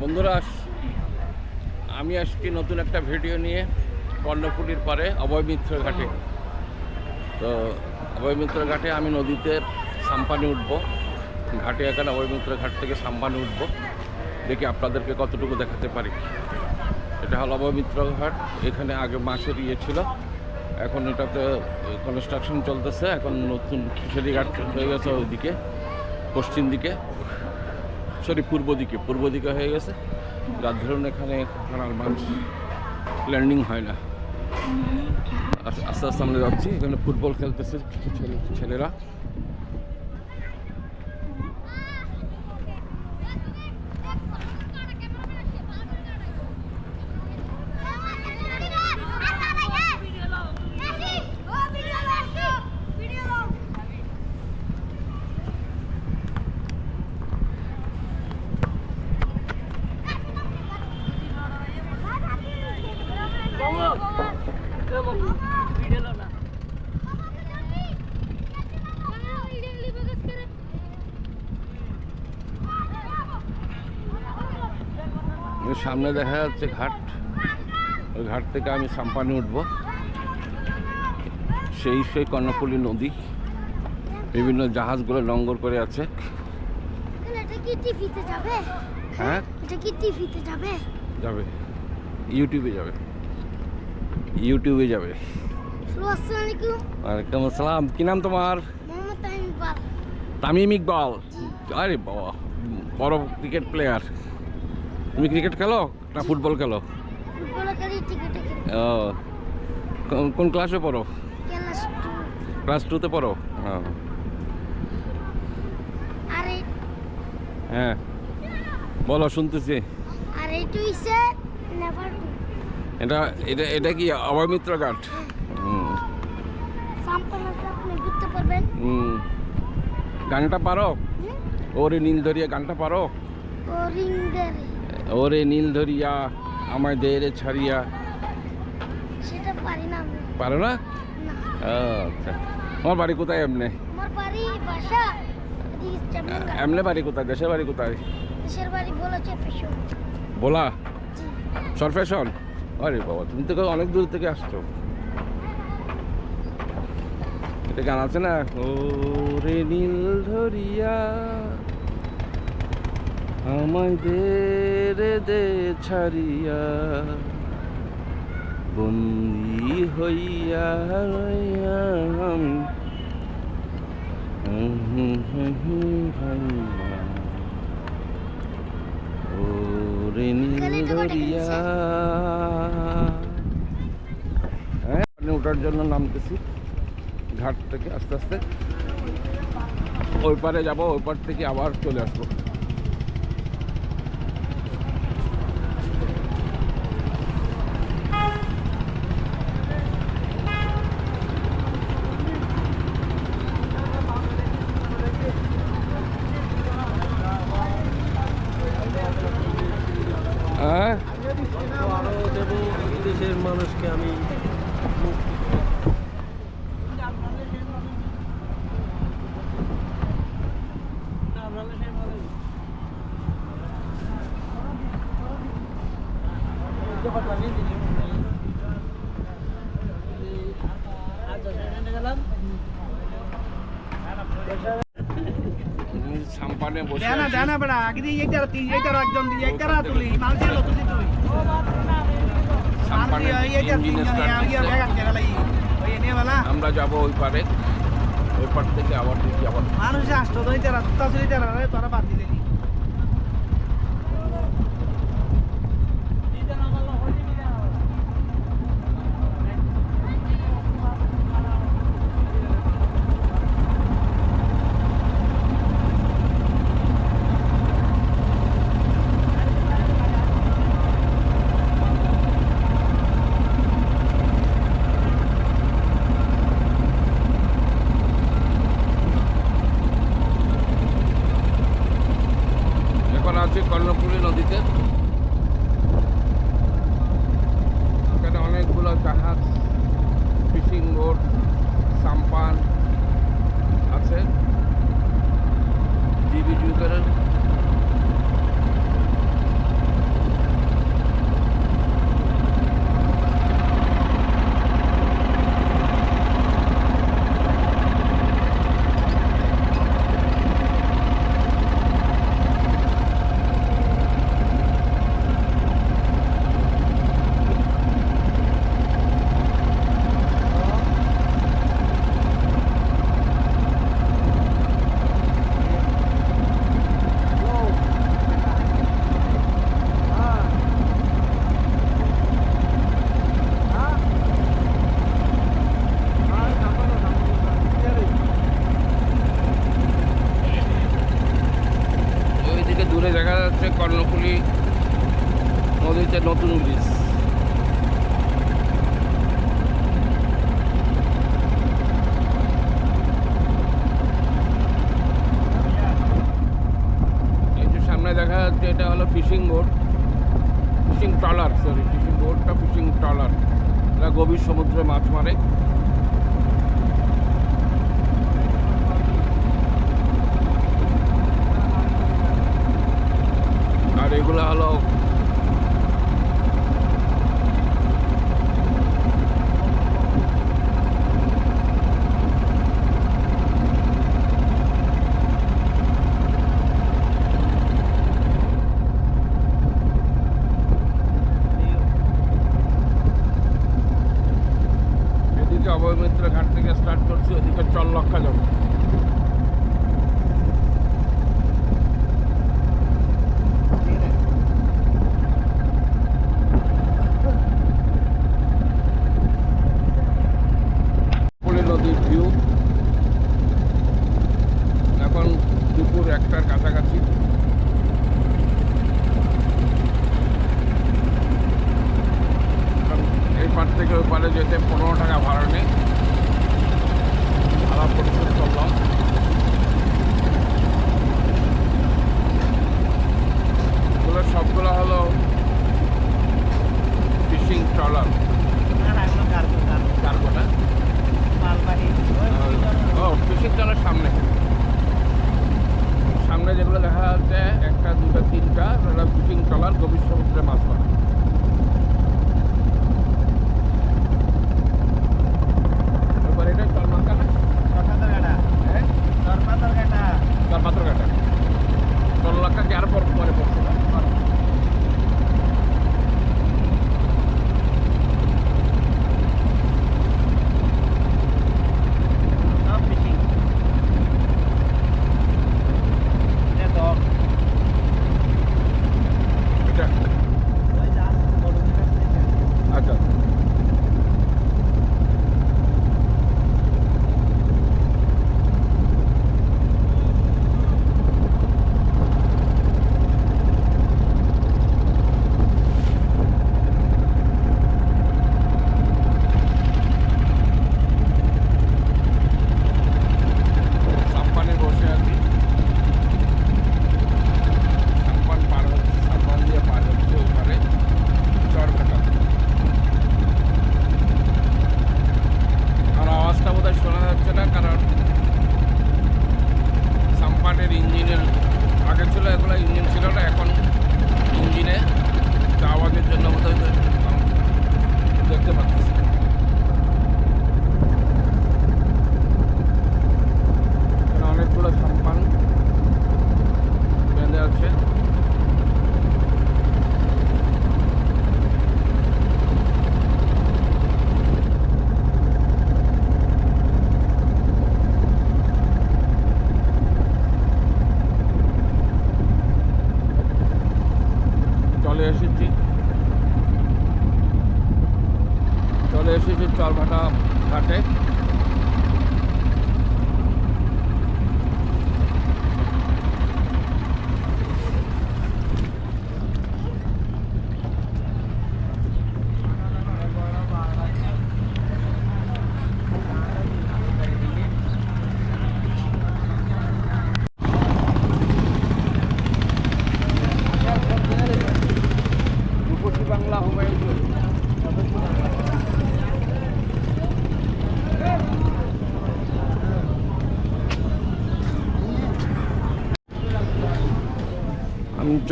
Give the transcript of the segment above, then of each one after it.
বন্ধুরা, আমি আজকে নতুন একটা ভিডিও নিয়ে কর্ণফুলির পারে, অভয় মিত্র ঘাটে। তো অভয় মিত্র ঘাটে আমি নদীতে সাম্পানি উঠব। ঘাটে এখানে অভয় মিত্র ঘাট থেকে সাম্পানি উঠব। দেখি আপনাদেরকে কতটুকু দেখাতে পারি। এটা হলো অভয় মিত্র ঘাট, এখানে আগে মাছের ইয়ে ছিল। এখন এটাতে কনস্ট্রাকশন চলতেছে, এখন নতুন ফিশারি ঘাট হয়ে গেছে ওইদিকে, পশ্চিম দিকে। সরি, পূর্ব দিকে পূর্ব দিকে হয়ে গেছে। যার ধরুন এখানে আর মানুষ ল্যান্ডিং হয় না। আস- আস্তে আস্তে আমরা যাচ্ছি, এখানে ফুটবল খেলতেছে কিছু ছেলে ছেলেরা ওই সামনে দেখা যাচ্ছে ঘাট। ওই ঘাট থেকে আমি সাম্পানি উঠবো। সেই সেই কর্ণফুলী নদী বিভিন্ন জাহাজগুলো লঙ্গর করে আছে। হ্যাঁ? যাবে? ইউটিউবে যাবে। ইউটিউবে যাবে। ওয়ালাইকুম আসসালাম। কি নাম তোমার? তামিম ইকবাল। আরে বাবা বড় ক্রিকেট প্লেয়ার তুমি ক্রিকেট খেলো না ফুটবল খেলো? ও কোন- ক্লাসে পড়ো? ক্লাস টুতে পড়ো? হ্যাঁ বলো শুনতেছি। এটা এটা এটা কি অভয় মিত্র ঘাট হুম। গানটা পারো? ওরে নীল ধরিয়া গানটা পারো? ও রিং ওরে নীল ধরিয়া আমায় দে রে ছাড়িয়া। সেটা পারি না পারো না? আচ্ছা। তোমার বাড়ি কোথায় এমনে? আমার বাড়ি বাসা এদিকে এমনে বাড়ি কোথায়? দেশের বাড়ি কোথায়? দেশের বাড়ি বলা সরফেশন আরে বাবা তুমি তো অনেক দূর থেকে আসছো। এটা গান আছে না? ও রে নীল ধরিয়া আমায় দে রে দে ছাড়িয়া বন্দি হইয়া রইয়া আমি। দরিয়া হ্যাঁ ওঠার জন্য নামতেছি। ঘাট থেকে আস্তে আস্তে। ওই পারে যাব ওই পার থেকে আবার চলে আসব হ্যাঁ আরও দেব দেশের মানুষকে আমি সাম্পানে বসে দেনা বেড়া আগে দিয়ে এইটার তিন এইটার একজন দিয়ে এইটার তুলি মাল দিয়ে তুলি তুই। আমরা যাব ওই পারে ওই পার থেকে আবার দেখি আবার। মানুষ আসতো তো তারা তারা বাদ দিলি এখন আছি কর্ণফুলী নদীতে এখানে অনেকগুলো জাহাজ ফিশিং বোট সাম্পান আছে। জিবি জুকারের কর্ণফুলি নদীতে নতুন ব্রিজ। সামনে দেখা যাচ্ছে, এটা হলো fishing boat. Fishing trawler sorry fishing বোটটা fishing trawler. এরা গভীর সমুদ্রে মাছ মারে।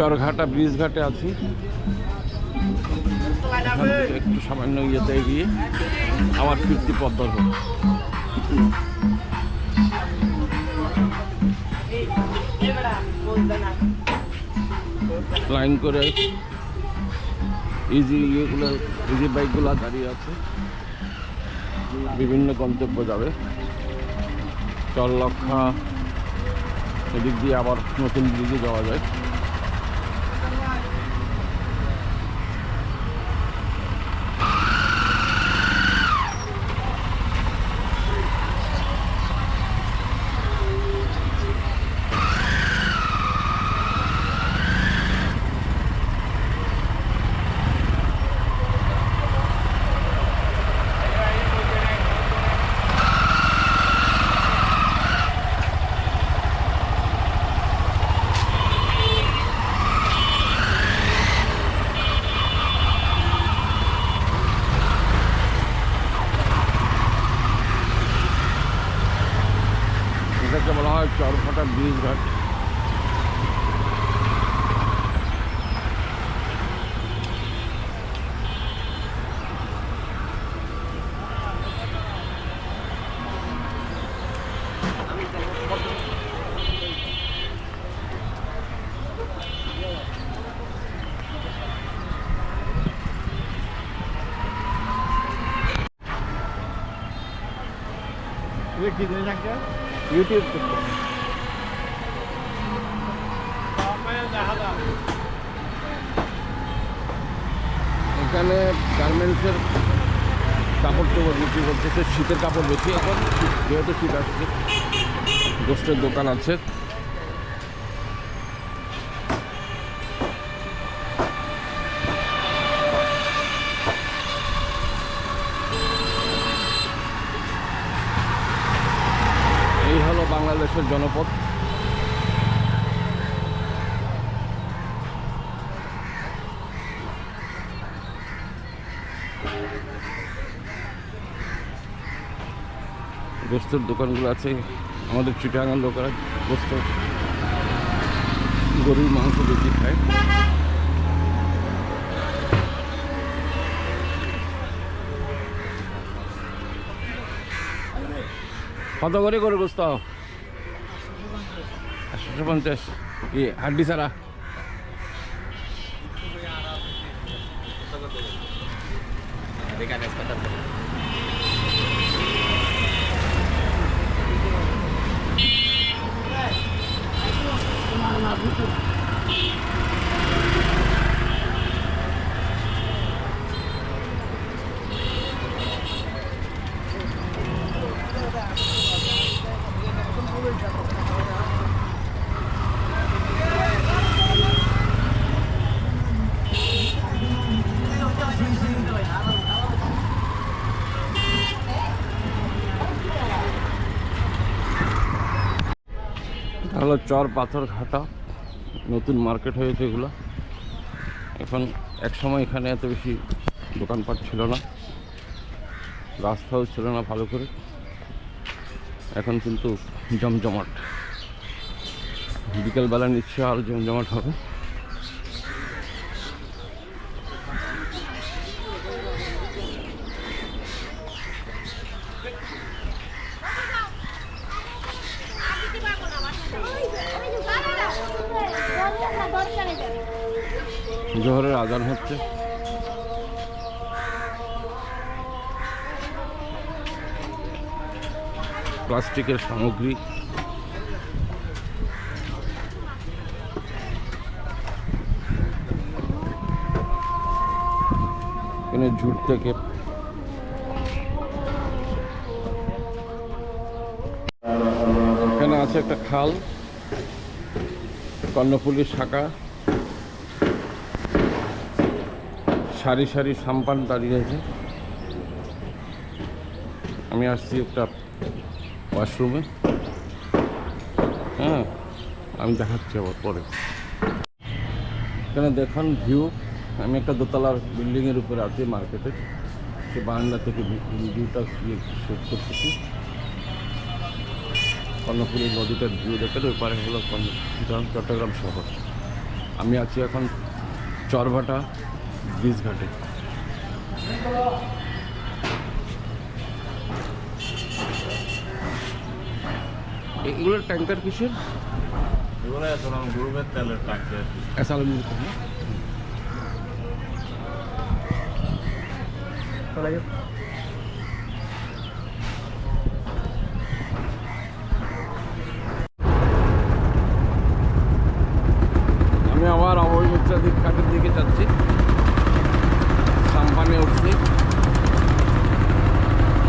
চরঘাটা ব্রিজ ঘাটে আছি। একটু সামান্য ইয়েতে গিয়ে আমার ফিরতি পদ্ম দরকার লাইন করে ইজি ইয়েগুলো ইজি বাইকগুলো দাঁড়িয়ে আছে। বিভিন্ন গন্তব্য যাবে। চল্লক্ষা এদিক দিয়ে আবার নতুন ব্রিজে যাওয়া যায়। ইউটিউব করতে এখানে গার্মেন্টসের কাপড় তো বিক্রি করতেছে, শীতের কাপড় বেশি এখন, যেহেতু শীত আসছে, গোষ্ঠের দোকান আছে এই হলো বাংলাদেশের জনপদ। গোস্তের দোকানগুলো আছে, আমাদের চিটাগাঙ্গার লোকেরা গোস্ত গরুর মাংস বেশি খায়। কত করে করে গোস্ত একশো পঞ্চাশ। ইয়ে হাড্ডি ছাড়া। হলো চর পাথর ঘাটা। নতুন মার্কেট হয়েছে এগুলো। এখন এক সময় এখানে এত বেশি দোকানপাট ছিল না। রাস্তাও ছিল না ভালো করে। এখন কিন্তু জমজমাট। বিকেলবেলা নিশ্চয় আরও জমজমাট হবে। প্লাস্টিকের সামগ্রী। এখানে ঝুট থেকে এখানে আছে একটা খাল কর্ণফুলির শাখা। সারি সারি সাম্পান দাঁড়িয়ে আছে। আমি আসছি একটা ওয়াশরুমে? হ্যাঁ আমি দেখাচ্ছি আবার পরে। এখানে দেখুন ভিউ আমি একটা দোতলার বিল্ডিংয়ের উপরে আছি মার্কেটে সে বারান্দা থেকে ভিউটা ইয়ে শ্যুট করতেছি। কর্ণফুলী নদীটার ভিউ দেখেন ওই পারে হলো চট্টগ্রাম শহর। আমি আছি এখন চরভাটা ব্রিজ এগুলোর ট্যাঙ্কার কিসের? এগুলো এখন গ্রুপের তেলের টাকা অ্যাসালাম আমি আবার অবয় মিত্রা দিক ঘাটের দিকে যাচ্ছি সাম্পানে উঠছি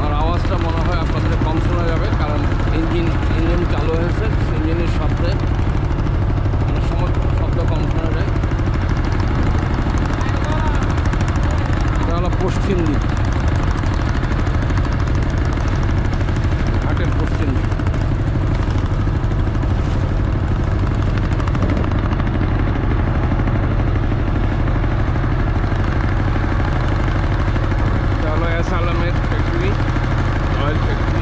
আর আওয়াজটা মনে হয় আপনাদের কম শোনা যাবে কারণ ইঞ্জিন ইঞ্জিন চালু হয়েছে ইঞ্জিনের শব্দে অনেক সময় শব্দ কম শোনা যায় এটা হলো পশ্চিম দিক ঘাটের পশ্চিম দিক এটা হলো এস আলমের ফ্যাক্টরি অয়েল ফ্যাক্টরি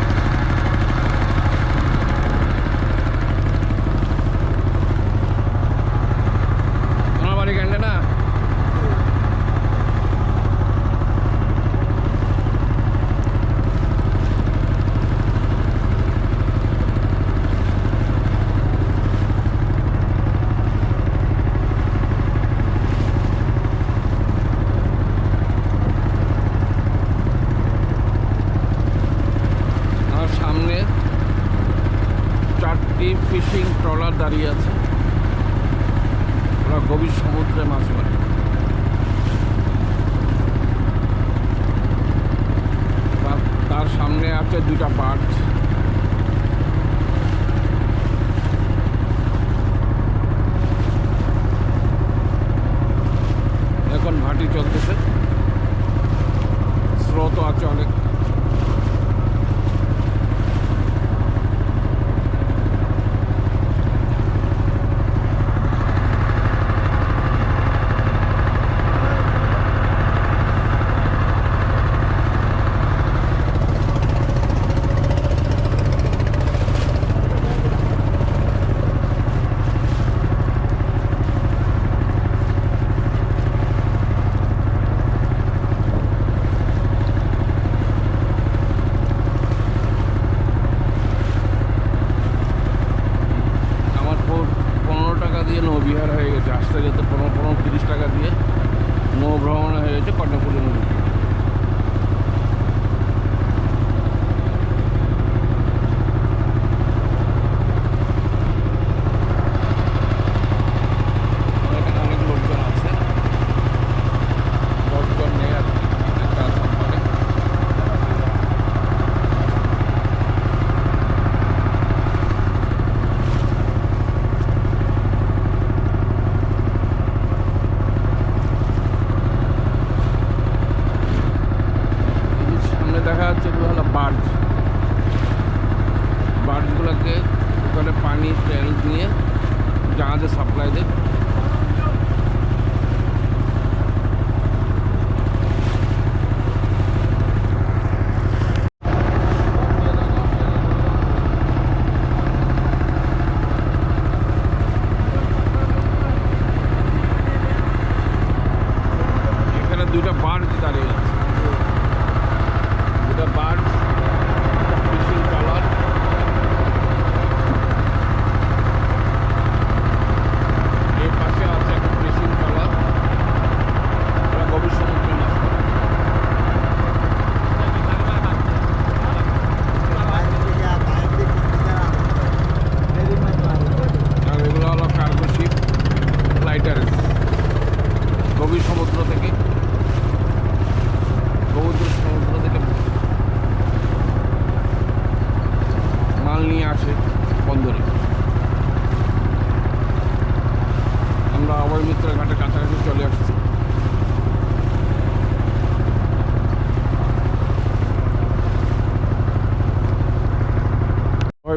দাঁড়িয়ে আছে ওরা গভীর সমুদ্রে মাছ মারে তার- তার সামনে আছে দুইটা বার্ড ভাটি চলতেছে। স্রোত আছে অনেক।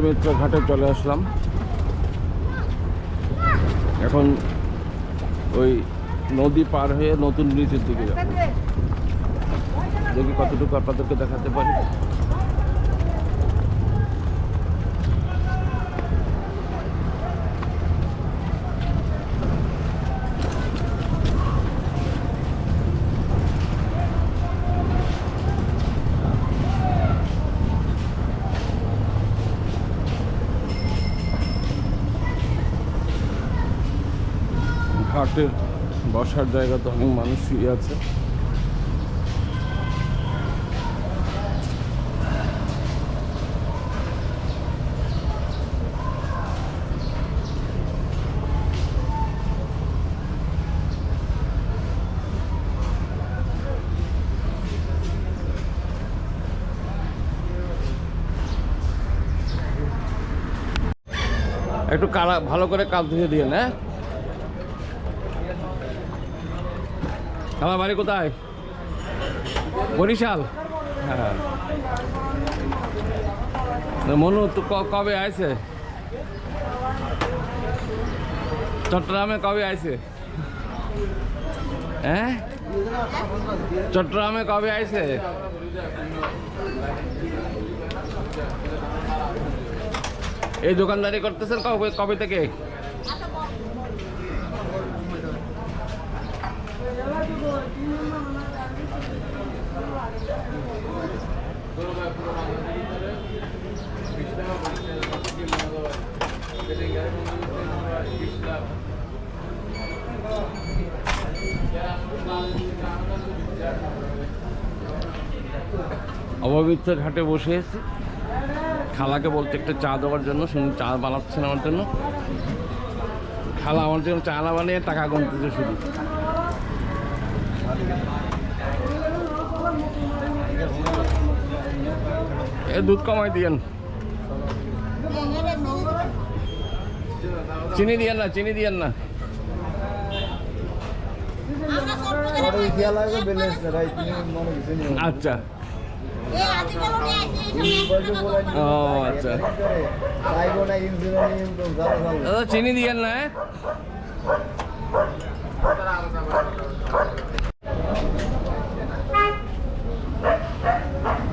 মিত্র ঘাটে চলে আসলাম। এখন ওই নদী পার হয়ে নতুন ব্রিজের দিকে যাব। দেখি কতটুকু আপনাদেরকে দেখাতে পারি। ঘাটের বসার জায়গা তো অনেক মানুষ শুয়ে আছে। একটু কালা ভালো করে কাল ধুয়ে দিয়ে না আমার বাড়ি কোথায়? বরিশাল? হ্যাঁ। মনু, তো কবে আইছে? চট্টগ্রামে কবে আইছে? হ্যাঁ? চট্টগ্রামে কবে আইছে? এই দোকানদারি করতেছেন কবে থেকে? অপবিত্র ঘাটে বসে আছি। খালাকে বলতে একটা চা দেওয়ার জন্য শুনি চা বানাচ্ছেন আমার জন্য। খালা আমার জন্য চালা বানিয়ে টাকা গুনতেছে শুধু। এ দুধ কমাই দিয়েন। চিনি দিয়েন না, চিনি দিয়েন না। আচ্ছা। আচ্ছা। চিনি দিয়েন না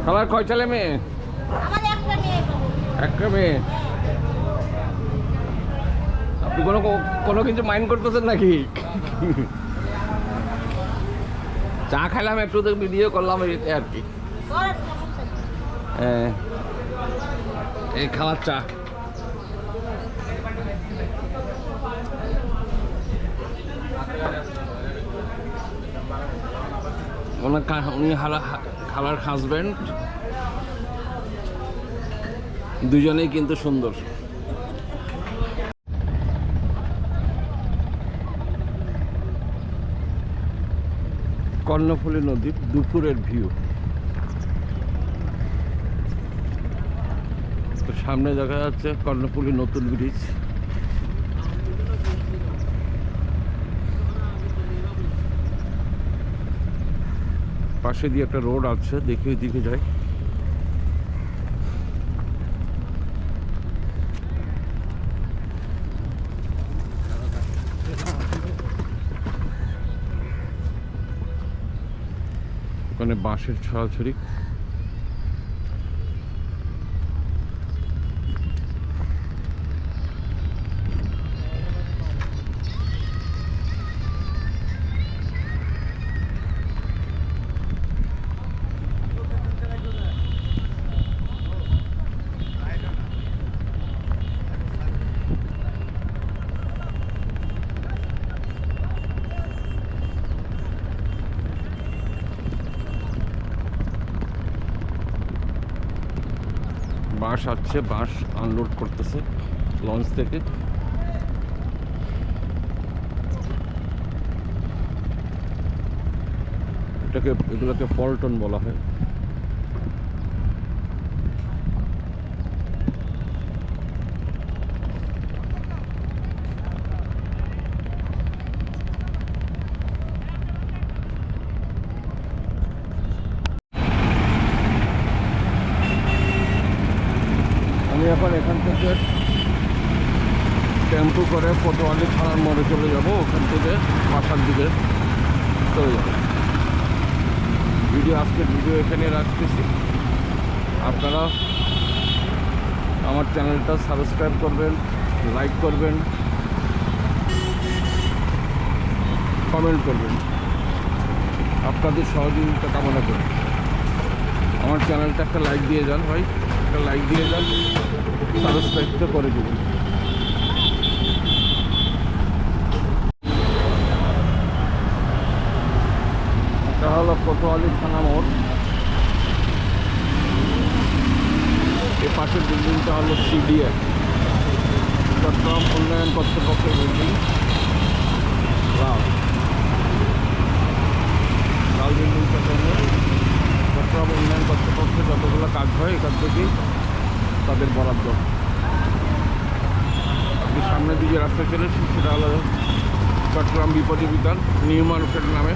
খালার কয় ছেলে মেয়ে? একটা মেয়ে আপনি কোনো কোনো কিছু মাইন্ড করতেছেন নাকি? চা খাইলাম একটু তো ভিডিও করলাম আর কি। হ্যাঁ। এই খালার চা। ওনার উনি হালা- হা- খালার হাজব্যান্ড দুজনেই কিন্তু সুন্দর। কর্ণফুলী নদীর দুপুরের ভিউ তো সামনে দেখা যাচ্ছে কর্ণফুলী নতুন ব্রিজ পাশে দিয়ে একটা রোড আছে দেখি ওই দিকে যাই। ওখানে বাঁশের ছড়াছড়ি বাস আসছে বাস আনলোড করতেছে লঞ্চ থেকে। এটাকে এগুলোকে পল্টন বলা হয় আমি এখন এখান থেকে টেম্পু করে কোতোয়ালি থানার মোড়ে চলে যাব ওখান থেকে বাসার দিকে। চলে যাব। ভিডিও আজকের ভিডিও এখানে রাখতেছি। আপনারা আমার চ্যানেলটা সাবস্ক্রাইব করবেন, লাইক করবেন, কমেন্ট করবেন। আপনাদের সহযোগিতা কামনা করি। আমার চ্যানেলটা একটা লাইক দিয়ে যান ভাই, একটা লাইক দিয়ে যান, সাবস্ক্রাইবটা করে দেবেন। এটা হলো কোতোয়ালি থানা মোড়। এর পাশের বিল্ডিংটা হলো সিডিএফ চট্টগ্রাম উন্নয়ন কর্তৃপক্ষের বিল্ডিং। লাল বিল্ডিংটা চট্টগ্রাম উন্নয়ন কর্তৃপক্ষে যতগুলো কাজ হয়, এখান থেকেই তাদের বরাদ্দ। আপনি সামনের দিকে রাস্তা চলেছি সেটা হলো চট্টগ্রাম বিপদী বিধান নিউ মার্কেট নামে।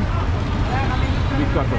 বিখ্যাত